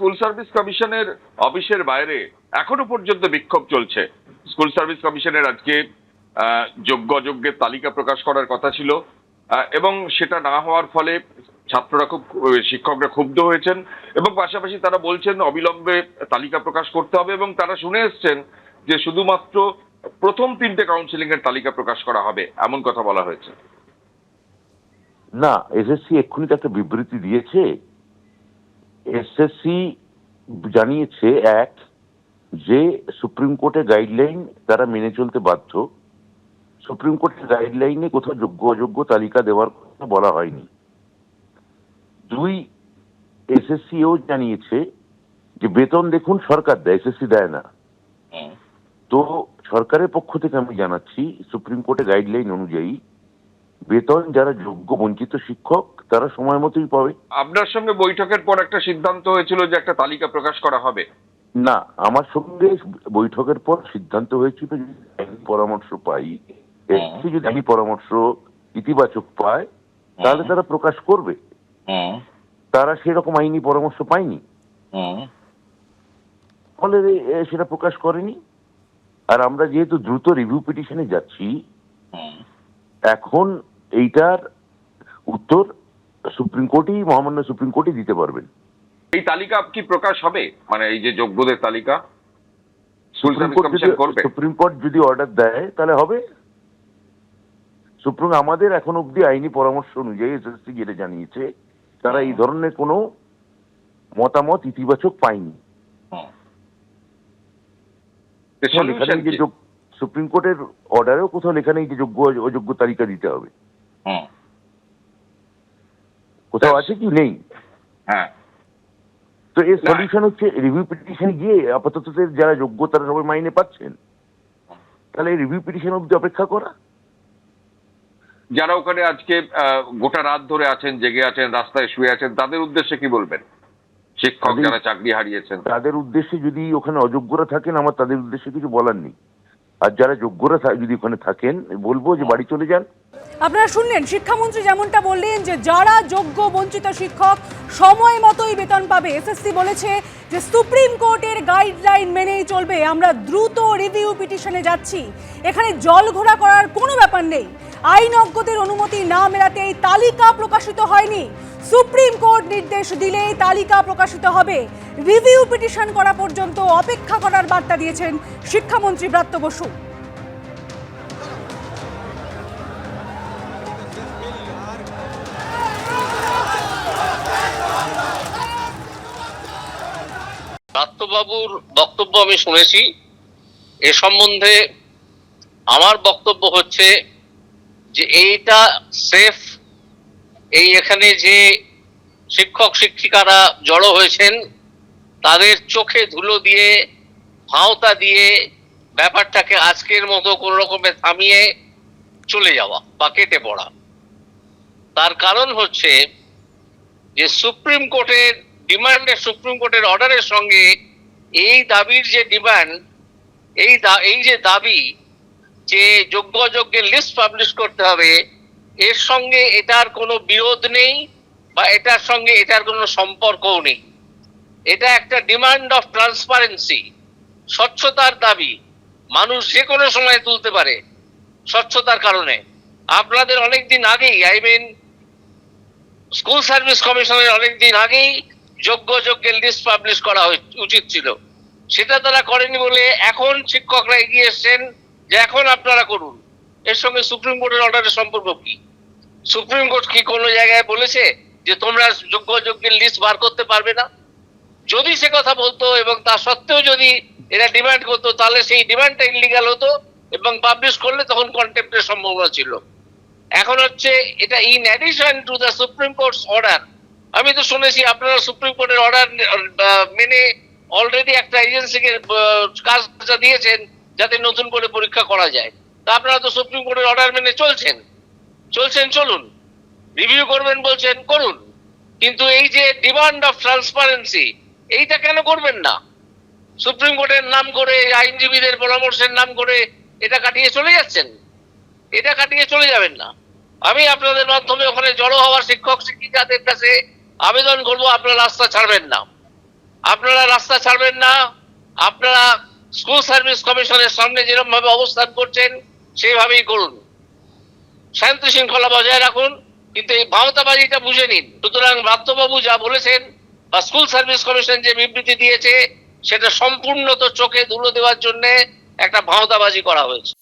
School service কমিশনের অফিসের বাইরে এখনও পর্যন্ত বিক্ষোভ চলছে। স্কুল সার্ভিস কমিশনের আজকে যোগ্য অযোগ্যের তালিকা প্রকাশ করার কথা ছিল এবং সেটা না হওয়ার ফলে ছাত্ররা খুব, শিক্ষকরা ক্ষুব্ধ হয়েছেন এবং পাশাপাশি তারা বলছেন অবিলম্বে তালিকা প্রকাশ করতে হবে এবং তারা শুনে এসছেন যে শুধুমাত্র প্রথম তিনটে কাউন্সিলিং এর তালিকা প্রকাশ করা হবে, এমন কথা বলা হয়েছে। না এসএসসি এক্ষুনি তো একটা বিবৃতি দিয়েছে। এসএসসি জানিয়েছে এক যে সুপ্রিম কোর্টের গাইডলাইন তারা মেনে চলতে বাধ্য। সুপ্রিম কোর্টের গাইডলাইনে কোথাও যোগ্য অযোগ্য তালিকা দেওয়ার কথা বলা হয়নি। দুই এসএসসিও জানিয়েছে যে বেতন দেখুন সরকার দেয় এসএসসি দেয় না। তো সরকারের পক্ষ থেকে আমি জানাচ্ছি সুপ্রিম কোর্টের গাইডলাইন অনুযায়ী বেতন যারা যোগ্য বঞ্চিত শিক্ষক তারা সময় মতোই পাবে। আপনার সঙ্গে বৈঠকের পর একটা সিদ্ধান্ত হয়েছিল যে একটা তালিকা প্রকাশ করা হবে। না আমার সঙ্গে বৈঠকের পর সিদ্ধান্ত হয়েছিল যদি পরামর্শ পাই। যদি আইনি পরামর্শ ইতিবাচক পায় তাহলে তারা প্রকাশ করবে। তারা সেরকম আইনি পরামর্শ পায়নি। ফলে সেটা প্রকাশ করেনি। আর আমরা যেহেতু দ্রুত রিভিউ পিটিশনে যাচ্ছি এখন এইটার উত্তর সুপ্রিম কোর্টই মহামান্য সুপ্রিম কোর্টই দিতে পারবেন। এই তালিকা কি প্রকাশ হবে? মানে এই যে যোগ্যদের তালিকা সুপ্রিম কোর্ট যদি অর্ডার দেয় তাহলে হবে। সুপ্রিম আমাদের এখন অবধি আইনি পরামর্শ অনুযায়ী এসএসসি যেটা জানিয়েছে তারা এই ধরনের কোনো মতামত ইতিবাচক পায়নি। সুপ্রিম কোর্টের অর্ডারেও কোথাও লেখা নেই যে যোগ্য অযোগ্য তালিকা দিতে হবে। কোথাও আছে কি? নেই। হ্যাঁ। তো এর সলিউশন হচ্ছে রিভিউ পিটিশন গিয়ে আপাতত যারা যোগ্য তারা সবাই মাইনে পাচ্ছেন। তাহলে রিভিউ পিটিশন অব্দি অপেক্ষা করা। যারা ওখানে আজকে গোটা রাত ধরে আছেন জেগে আছেন রাস্তায় শুয়ে আছেন তাদের উদ্দেশ্যে কি বলবেন? শিক্ষক যারা চাকরি হারিয়েছেন। তাদের উদ্দেশ্যে যদি ওখানে অযোগ্যরা থাকেন আমার তাদের উদ্দেশ্যে কিছু বলার নেই। আর যারা যোগ্যরা যদি ওখানে থাকেন বলব যে বাড়ি চলে যান। আপনারা শুনলেন, শিক্ষামন্ত্রী যেমনটা বললেন যে যারা যোগ্য বঞ্চিত শিক্ষক সময় মতোই বেতন পাবে। এসএসসি বলেছে যে সুপ্রিম কোর্টের গাইডলাইন মেনেই চলবে। আমরা দ্রুত রিভিউ পিটিশনে যাচ্ছি। এখানে জল ঘোরা করার কোনো ব্যাপার নেই। আইনজ্ঞদের অনুমতি না মেলাতে এই তালিকা প্রকাশিত হয়নি। সুপ্রিম কোর্ট নির্দেশ দিলেই তালিকা প্রকাশিত হবে। রিভিউ পিটিশন করা পর্যন্ত অপেক্ষা করার বার্তা দিয়েছেন শিক্ষামন্ত্রী ব্রাত্য বসু। দত্তবাবুর বক্তব্য আমি শুনেছি। এ সম্বন্ধে আমার বক্তব্য হচ্ছে যে এইটা সেফ এই এখানে যে শিক্ষক, শিক্ষিকারা জড়ো হয়েছেন, তাদের চোখে ধুলো দিয়ে, ভাওতা দিয়ে ব্যাপারটাকে আজকের মতো কোন রকমে থামিয়ে চলে যাওয়া বা কেটে পড়া। তার কারণ হচ্ছে যে সুপ্রিম কোর্টের, ডিমান্ডের সুপ্রিম কোর্টের অর্ডারের সঙ্গে এই দাবির যে ডিমান্ড এই এই যে দাবি যে যোগ্য অযোগ্যের লিস্ট পাবলিশ করতে হবে, এর সঙ্গে এটার কোনো বিরোধ নেই বা এটার সঙ্গে এটার কোনো সম্পর্কও নেই। এটা একটা ডিমান্ড অফ ট্রান্সপারেন্সি স্বচ্ছতার দাবি। মানুষ যে কোনো সময় তুলতে পারে স্বচ্ছতার কারণে। আপনাদের অনেক দিন আগেই আই মিন স্কুল সার্ভিস কমিশনের অনেকদিন আগেই যোগ্য যোগ্যের লিস্ট পাবলিশ করা উচিত ছিল। সেটা তারা করেনি বলে এখন শিক্ষকরা এগিয়ে এসছেন যে এখন আপনারা করুন। এর সঙ্গে সুপ্রিম কোর্টের অর্ডারের সম্পর্ক কি? সুপ্রিম কোর্ট কি কোনো জায়গায় বলেছে যে তোমরা যোগ্য যোগ্যের লিস্ট বার করতে পারবে না? যদি সে কথা বলতো এবং তা সত্ত্বেও যদি এরা ডিমান্ড করতো, তাহলে সেই ডিমান্ডটা ইলিগাল হতো এবং পাবলিশ করলে তখন কন্টেম্পটের সম্ভাবনা ছিল। এখন হচ্ছে এটা in addition to the supreme court's order আমি তো শুনেছি আপনারা সুপ্রিম কোর্টের অর্ডার মেনে অলরেডি একটা এজেন্সিকে কাজটা দিয়েছেন যাতে নতুন করে পরীক্ষা করা যায়। তা আপনারা তো সুপ্রিম কোর্টের অর্ডার মেনে চলছেন। চলছেন, চলুন। রিভিউ করবেন বলছেন, করুন। কিন্তু এই যে ডিমান্ড অফ ট্রান্সপারেন্সি এইটা কেন করবেন না? সুপ্রিম কোর্টের নাম করে, আইনজীবীদের পরামর্শের নাম করে এটা কাটিয়ে চলে যাচ্ছেন? এটা কাটিয়ে চলে যাবেন না। আমি আপনাদের মাধ্যমে ওখানে জড়ো হওয়া শিক্ষক শিক্ষিকাদের কাছে আবেদন করব, আপনারা রাস্তা ছাড়বেন না। আপনারা রাস্তা ছাড়বেন না, আপনারা স্কুল সার্ভিস কমিশনের সামনে যেরকম ভাবে অবস্থান করছেন, সেইভাবেই করুন। শান্তি শৃঙ্খলা বজায় রাখুন, কিন্তু এই ভাওতাবাজিটা বুঝে নিন। সুতরাং ব্রাত্যবাবু যা বলেছেন, বা স্কুল সার্ভিস কমিশন যে বিবৃতি দিয়েছে, সেটা সম্পূর্ণত চোখে ধুলো দেওয়ার জন্য একটা ভাওতাবাজি করা হয়েছে।